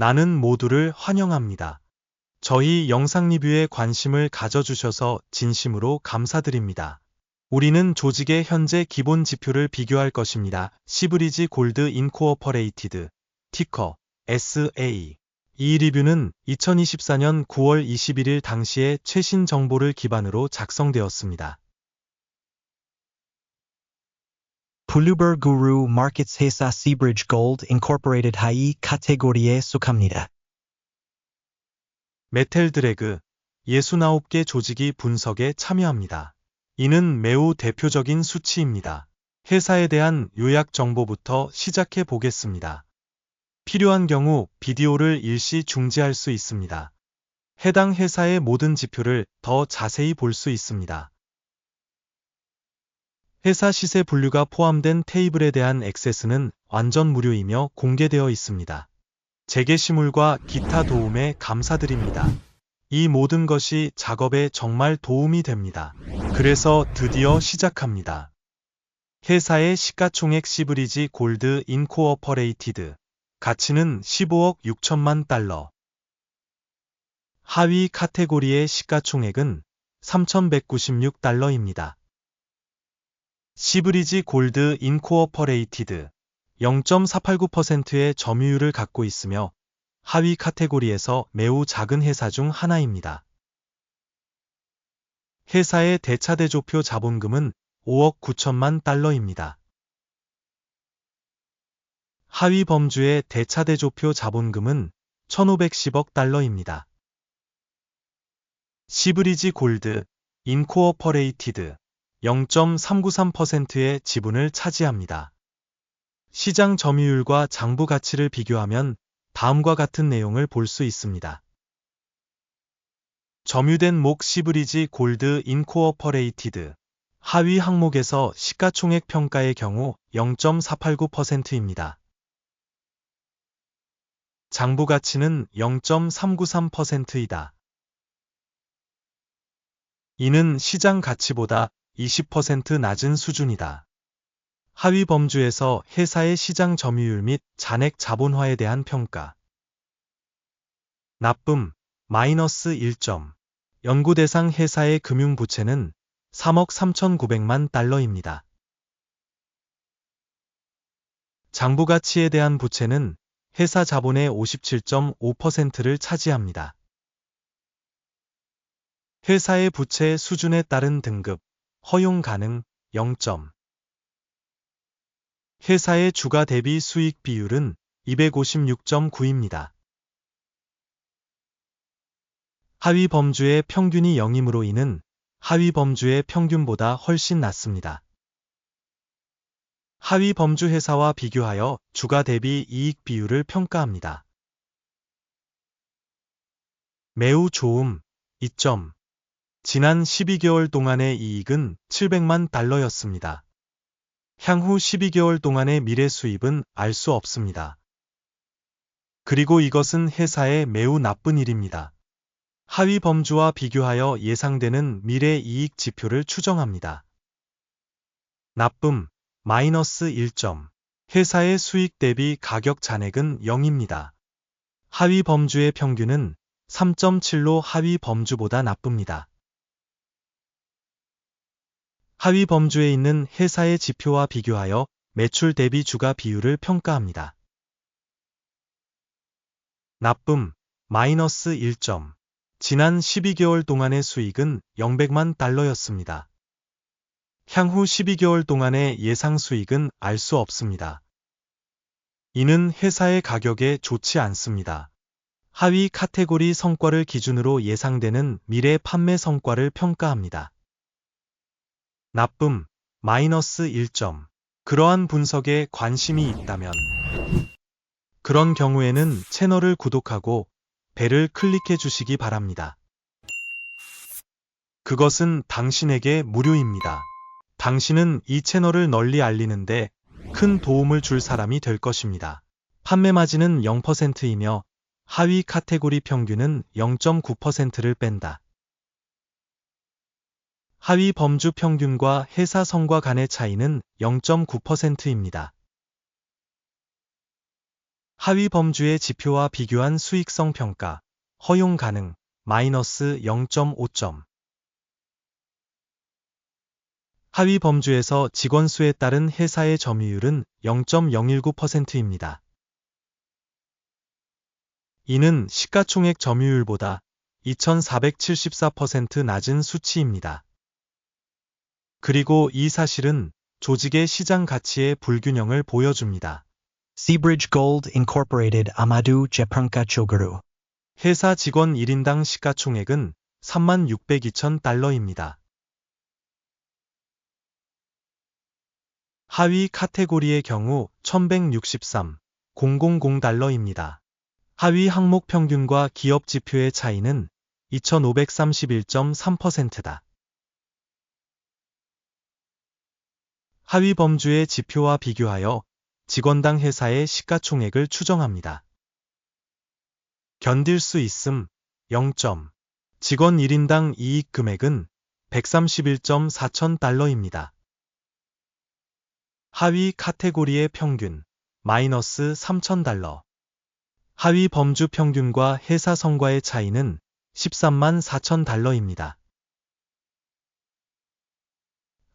나는 모두를 환영합니다. 저희 영상 리뷰에 관심을 가져주셔서 진심으로 감사드립니다. 우리는 조직의 현재 기본 지표를 비교할 것입니다. 시브리지 골드 인코어퍼레이티드 티커 SA 이 리뷰는 2024년 9월 21일 당시의 최신 정보를 기반으로 작성되었습니다. Guru Markets 회사 Seabridge Gold Incorporated 하이 카테고리에 속합니다. 메텔 드래그 69개 조직이 분석에 참여합니다. 이는 매우 대표적인 수치입니다. 회사에 대한 요약 정보부터 시작해 보겠습니다. 필요한 경우 비디오를 일시 중지할 수 있습니다. 해당 회사의 모든 지표를 더 자세히 볼 수 있습니다. 회사 시세 분류가 포함된 테이블에 대한 액세스는 완전 무료이며 공개되어 있습니다. 재게시물과 기타 도움에 감사드립니다. 이 모든 것이 작업에 정말 도움이 됩니다. 그래서 드디어 시작합니다. 회사의 시가총액 시브리지 골드 인코어퍼레이티드 가치는 15억 6천만 달러. 하위 카테고리의 시가총액은 3,196달러입니다. 시브리지 골드 인코어퍼레이티드 0.489%의 점유율을 갖고 있으며 하위 카테고리에서 매우 작은 회사 중 하나입니다. 회사의 대차대조표 자본금은 5억 9천만 달러입니다. 하위 범주의 대차대조표 자본금은 1510억 달러입니다. 시브리지 골드 인코어퍼레이티드 0.393%의 지분을 차지합니다. 시장 점유율과 장부 가치를 비교하면 다음과 같은 내용을 볼 수 있습니다. 점유된 목 시브리지 골드 인코어퍼레이티드 하위 항목에서 시가총액 평가의 경우 0.489%입니다. 장부 가치는 0.393%이다. 이는 시장 가치보다 20% 낮은 수준이다. 하위 범주에서 회사의 시장 점유율 및 잔액 자본화에 대한 평가. 나쁨, 마이너스 1점. 연구 대상 회사의 금융 부채는 3억 3,900만 달러입니다. 장부 가치에 대한 부채는 회사 자본의 57.5%를 차지합니다. 회사의 부채 수준에 따른 등급, 허용 가능 0점. 회사의 주가 대비 수익 비율은 256.9입니다. 하위 범주의 평균이 0이므로 이는 하위 범주의 평균보다 훨씬 낮습니다. 하위 범주 회사와 비교하여 주가 대비 이익 비율을 평가합니다. 매우 좋음 2점. 지난 12개월 동안의 이익은 700만 달러였습니다. 향후 12개월 동안의 미래 수입은 알 수 없습니다. 그리고 이것은 회사의 매우 나쁜 일입니다. 하위 범주와 비교하여 예상되는 미래 이익 지표를 추정합니다. 나쁨, 마이너스 1점. 회사의 수익 대비 가격 잔액은 0입니다. 하위 범주의 평균은 3.7로 하위 범주보다 나쁩니다. 하위 범주에 있는 회사의 지표와 비교하여 매출 대비 주가 비율을 평가합니다. 나쁨, 마이너스 1점. 지난 12개월 동안의 수익은 0백만 달러였습니다. 향후 12개월 동안의 예상 수익은 알 수 없습니다. 이는 회사의 가격에 좋지 않습니다. 하위 카테고리 성과를 기준으로 예상되는 미래 판매 성과를 평가합니다. 나쁨, 마이너스 1점. 그러한 분석에 관심이 있다면 그런 경우에는 채널을 구독하고 벨을 클릭해 주시기 바랍니다. 그것은 당신에게 무료입니다. 당신은 이 채널을 널리 알리는데 큰 도움을 줄 사람이 될 것입니다. 판매 마진은 0%이며 하위 카테고리 평균은 0.9%를 뺀다. 하위 범주 평균과 회사 성과 간의 차이는 0.9%입니다. 하위 범주의 지표와 비교한 수익성 평가, 허용 가능, 마이너스 0.5점. 하위 범주에서 직원 수에 따른 회사의 점유율은 0.019%입니다. 이는 시가총액 점유율보다 2474% 낮은 수치입니다. 그리고 이 사실은 조직의 시장 가치의 불균형을 보여줍니다. Seabridge Gold Incorporated Amadou Jepanka Choguru. 회사 직원 1인당 시가총액은 36,2,000달러입니다. 하위 카테고리의 경우 1163, 000달러입니다. 하위 항목 평균과 기업 지표의 차이는 2531.3%다. 하위 범주의 지표와 비교하여 직원당 회사의 시가총액을 추정합니다. 견딜 수 있음 0점. 직원 1인당 이익 금액은 131.4천 달러입니다. 하위 카테고리의 평균 마이너스 3천 달러. 하위 범주 평균과 회사 성과의 차이는 13만 4천 달러입니다.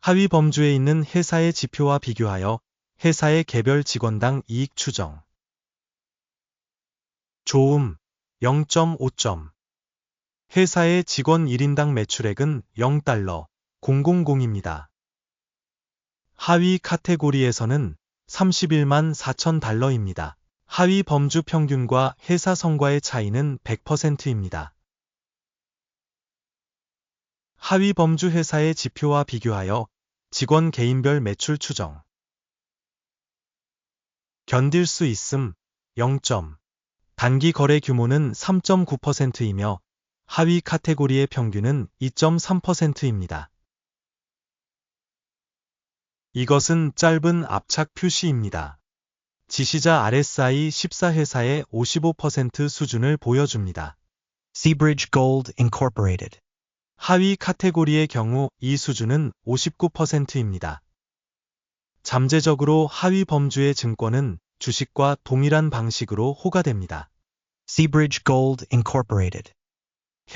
하위 범주에 있는 회사의 지표와 비교하여 회사의 개별 직원당 이익 추정. 좋음 0.5점. 회사의 직원 1인당 매출액은 0달러 000입니다. 하위 카테고리에서는 31만 4천 달러입니다. 하위 범주 평균과 회사 성과의 차이는 100%입니다. 하위 범주 회사의 지표와 비교하여 직원 개인별 매출 추정. 견딜 수 있음 0점. 단기 거래 규모는 3.9%이며 하위 카테고리의 평균은 2.3%입니다. 이것은 짧은 압착 표시입니다. 지시자 RSI 14회사의 55% 수준을 보여줍니다. Seabridge Gold Incorporated. 하위 카테고리의 경우 이 수준은 59%입니다. 잠재적으로 하위 범주의 증권은 주식과 동일한 방식으로 호가됩니다. Seabridge Gold Incorporated.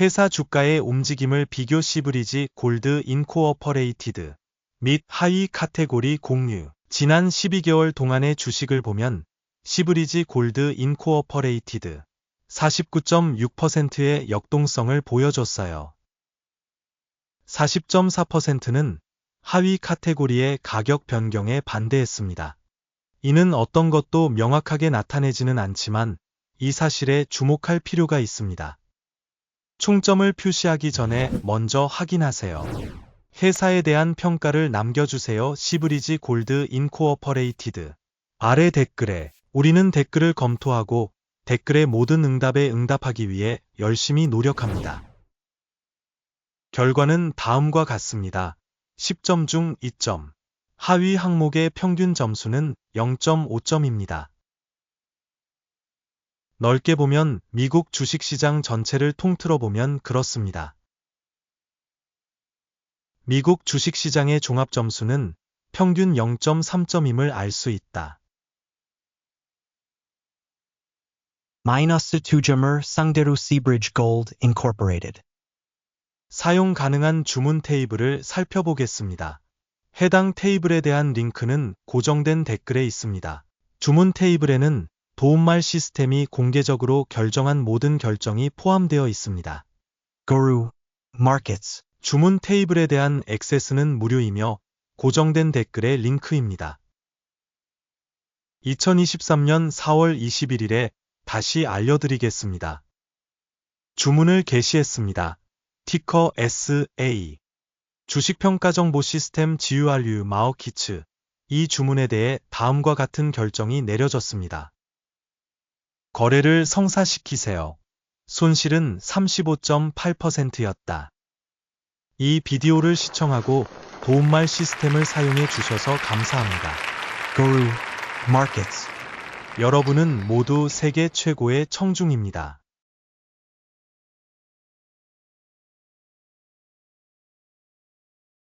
회사 주가의 움직임을 비교 시브리지 골드 인코어퍼레이티드 및 하위 카테고리 공유 지난 12개월 동안의 주식을 보면 시브리지 골드 인코어퍼레이티드 49.6%의 역동성을 보여줬어요. 40.4%는 하위 카테고리의 가격 변경에 반대했습니다. 이는 어떤 것도 명확하게 나타내지는 않지만 이 사실에 주목할 필요가 있습니다. 총점을 표시하기 전에 먼저 확인하세요. 회사에 대한 평가를 남겨주세요. 시브리지 골드 인코어퍼레이티드. 아래 댓글에 우리는 댓글을 검토하고 댓글의 모든 응답에 응답하기 위해 열심히 노력합니다. 결과는 다음과 같습니다. 10점 중 2점. 하위 항목의 평균 점수는 0.5점입니다. 넓게 보면 미국 주식시장 전체를 통틀어 보면 그렇습니다. 미국 주식시장의 종합점수는 평균 0.3점임을 알 수 있다. Minus 2점을 상대로 Seabridge Gold Incorporated. 사용 가능한 주문 테이블을 살펴보겠습니다. 해당 테이블에 대한 링크는 고정된 댓글에 있습니다. 주문 테이블에는 도움말 시스템이 공개적으로 결정한 모든 결정이 포함되어 있습니다. Guru. Markets. 주문 테이블에 대한 액세스는 무료이며 고정된 댓글의 링크입니다. 2023년 4월 21일에 다시 알려드리겠습니다. 주문을 개시했습니다. 티커 SA 주식평가 정보 시스템 GURU 마오키츠 이 주문에 대해 다음과 같은 결정이 내려졌습니다. 거래를 성사시키세요. 손실은 35.8%였다. 이 비디오를 시청하고 도움말 시스템을 사용해 주셔서 감사합니다. Guru. Markets. 여러분은 모두 세계 최고의 청중입니다.